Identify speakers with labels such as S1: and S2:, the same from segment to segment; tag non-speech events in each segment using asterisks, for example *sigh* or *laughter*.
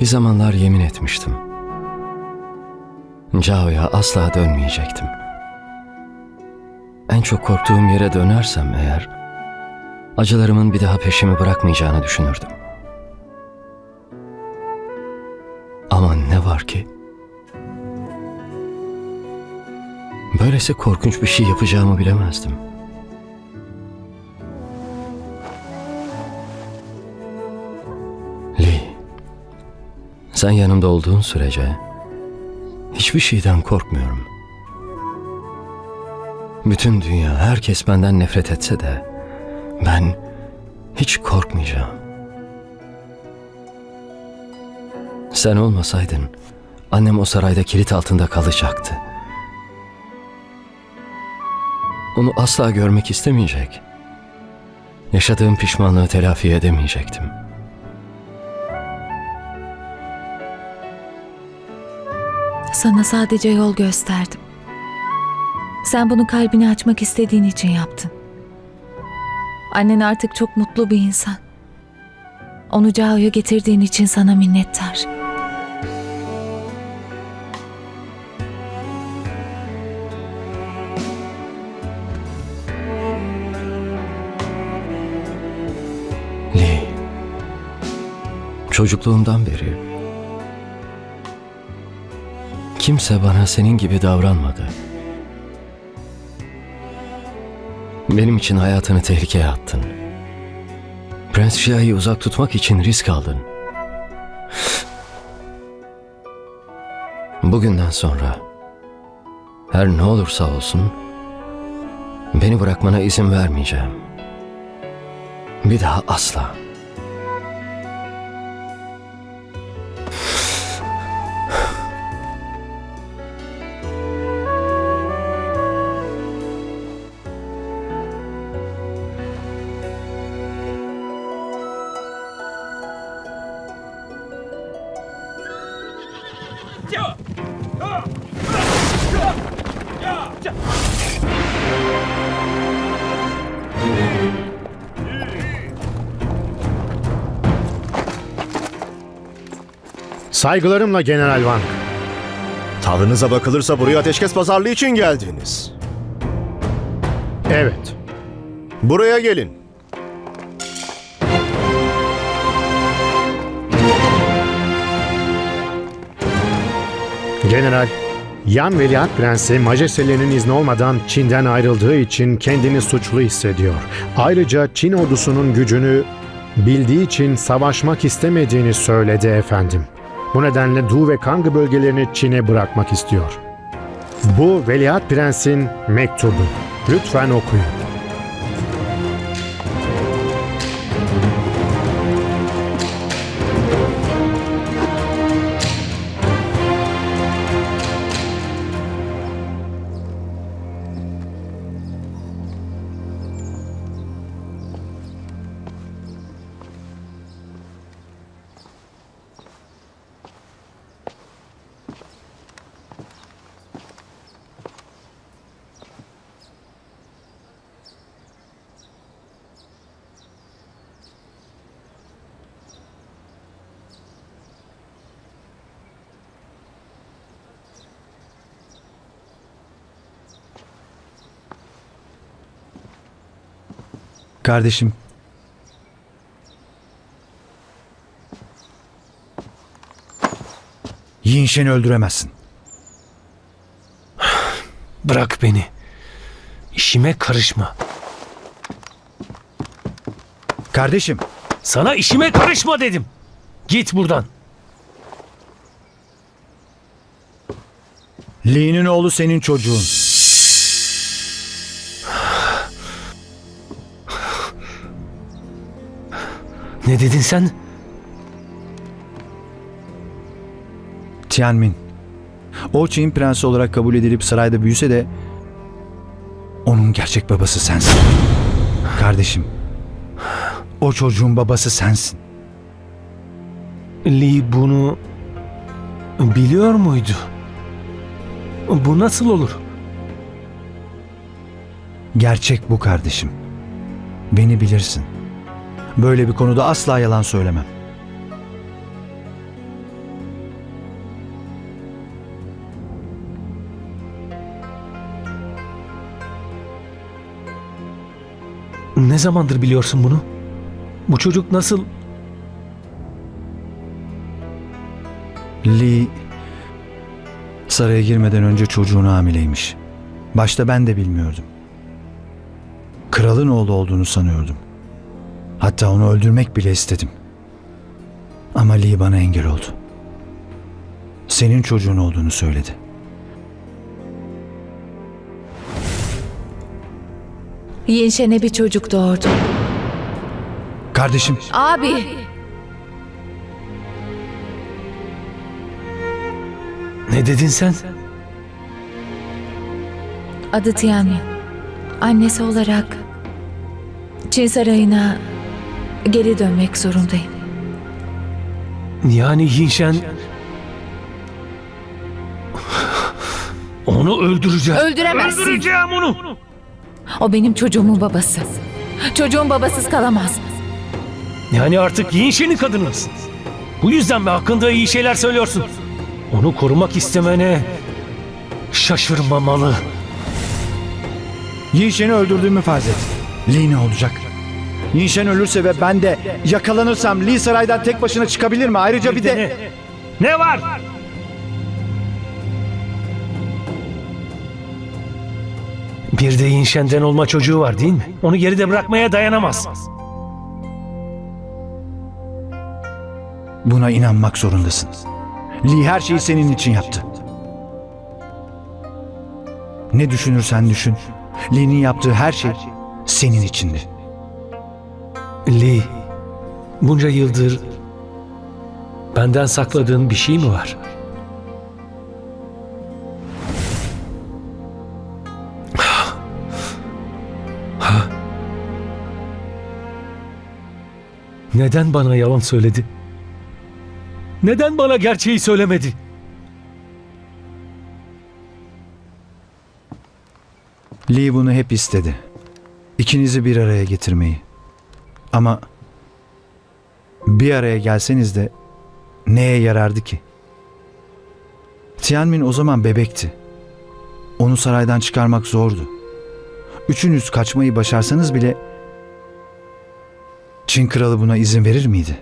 S1: Bir zamanlar yemin etmiştim. Cao'ya asla dönmeyecektim. En çok korktuğum yere dönersem eğer, acılarımın bir daha peşimi bırakmayacağını düşünürdüm. Ama ne var ki? Böylesi korkunç bir şey yapacağımı bilemezdim. Sen yanımda olduğun sürece hiçbir şeyden korkmuyorum. Bütün dünya, herkes benden nefret etse de ben hiç korkmayacağım. Sen olmasaydın annem o sarayda kilit altında kalacaktı. Onu asla görmek istemeyecek. Yaşadığım pişmanlığı telafi edemeyecektim.
S2: Sana sadece yol gösterdim. Sen bunu kalbini açmak istediğin için yaptın. Annen artık çok mutlu bir insan. Onu Cao'ya getirdiğin için sana minnettar.
S1: Lee, çocukluğumdan beri kimse bana senin gibi davranmadı. Benim için hayatını tehlikeye attın. Prens Shia'yı uzak tutmak için risk aldın. Bugünden sonra her ne olursa olsun beni bırakmana izin vermeyeceğim. Bir daha asla.
S3: Saygılarımla General Wang.
S4: Tavrınıza bakılırsa buraya ateşkes pazarlığı için geldiniz.
S3: Evet.
S4: Buraya gelin.
S3: General, Yan Veliaht Prensi majestelerinin izni olmadan Çin'den ayrıldığı için kendini suçlu hissediyor. Ayrıca Çin ordusunun gücünü bildiği için savaşmak istemediğini söyledi efendim. Bu nedenle Du ve Kang bölgelerini Çin'e bırakmak istiyor. Bu Veliaht Prens'in mektubu. Lütfen okuyun.
S5: Kardeşim. Yinşen'i öldüremezsin. *sighs*
S6: Bırak beni. İşime karışma.
S5: Kardeşim.
S6: Sana işime karışma dedim. Git buradan.
S5: Lee'nin oğlu senin çocuğun.
S6: Ne dedin sen?
S5: Tianmin. O Çin prensi olarak kabul edilip sarayda büyüse de onun gerçek babası sensin. Kardeşim. O çocuğun babası sensin.
S6: Lee bunu biliyor muydu? Bu nasıl olur?
S5: Gerçek bu kardeşim. Beni bilirsin. Böyle bir konuda asla yalan söylemem.
S6: Ne zamandır biliyorsun bunu? Bu çocuk nasıl...
S5: Lee saraya girmeden önce çocuğunu hamileymiş. Başta ben de bilmiyordum. Kralın oğlu olduğunu sanıyordum. Hatta onu öldürmek bile istedim. Ama Lee bana engel oldu. Senin çocuğun olduğunu söyledi.
S2: Yinşen'e bir çocuk doğurdu.
S5: Kardeşim,
S2: Abi!
S6: Ne dedin sen?
S2: Adı Tianmin. Annesi olarak Çin Sarayı'na geri dönmek zorundayım.
S6: Yani Yinşen... Onu öldüreceğim.
S2: Öldüremezsin.
S6: Öldüreceğim onu.
S2: O benim çocuğumun babası. Çocuğum babasız kalamaz.
S6: Yani artık Yinşen'in kadınısın. Bu yüzden mi hakkında iyi şeyler söylüyorsun? Onu korumak istemene şaşırmamalı.
S5: Yinşen'i öldürdüğümü farz et. Ne olacak? Yinşen ölürse ve ben de yakalanırsam Lee saraydan tek başına çıkabilir mi? Ayrıca bir de...
S6: Ne? Var? Bir de Yinşen'den olma çocuğu var değil mi? Onu geride bırakmaya dayanamaz.
S5: Buna inanmak zorundasın. Lee her şeyi senin için yaptı. Ne düşünürsen düşün. Lee'nin yaptığı her şey senin içindi.
S6: Lee, bunca yıldır benden sakladığın bir şey mi var? Neden bana yalan söyledi? Neden bana gerçeği söylemedi?
S5: Lee bunu hep istedi. İkinizi bir araya getirmeyi. Ama bir araya gelseniz de neye yarardı ki? Tianmin o zaman bebekti. Onu saraydan çıkarmak zordu. Üçünüz kaçmayı başarsanız bile Çin kralı buna izin verir miydi?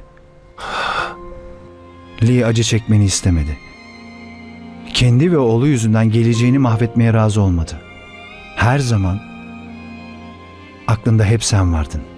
S5: *sighs* Lee acı çekmeni istemedi. Kendi ve oğlu yüzünden geleceğini mahvetmeye razı olmadı. Her zaman aklında hep sen vardın.